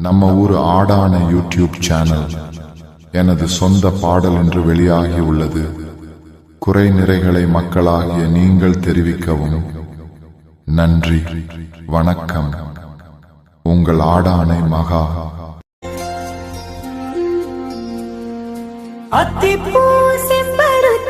நம்ம ஊர் ஆடான YouTube channel. எனது சொந்த பாடல் என்று வெளியாகி உள்ளது. குறை நிறைகளை மக்களாகிய நீங்கள் தெரிவிக்கவும். நன்றி. வணக்கம். உங்கள் ஆடானை மகா. அத்திப்பூ செம்பருத்த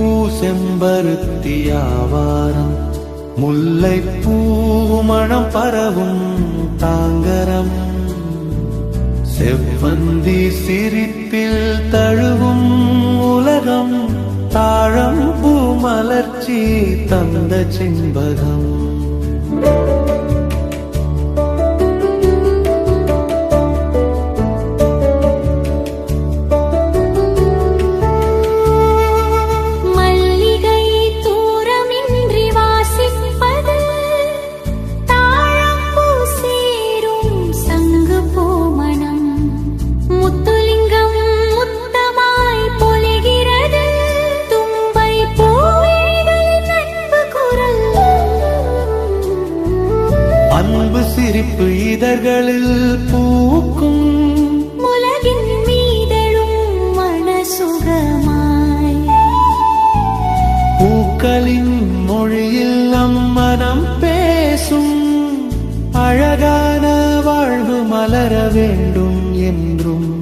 அத்திப்பூ செம்பருத்தியாவாரம் முல்லைப்பூ மணம் பரவும் தாங்கரம். செவ்வந்தி சிரிப்பில் தழுவும் உலகம். தாழம்பூ மலர்ச்சி தந்த செண்பகம். சிரிப்பு இதழ்களில் பூக்கும். உலகின் மீதெழும் மனசுகமாய். பூக்களின் மொழியில் நம் மனம் பேசும். அழகான வாழ்வு மலர வேண்டும் என்றும்.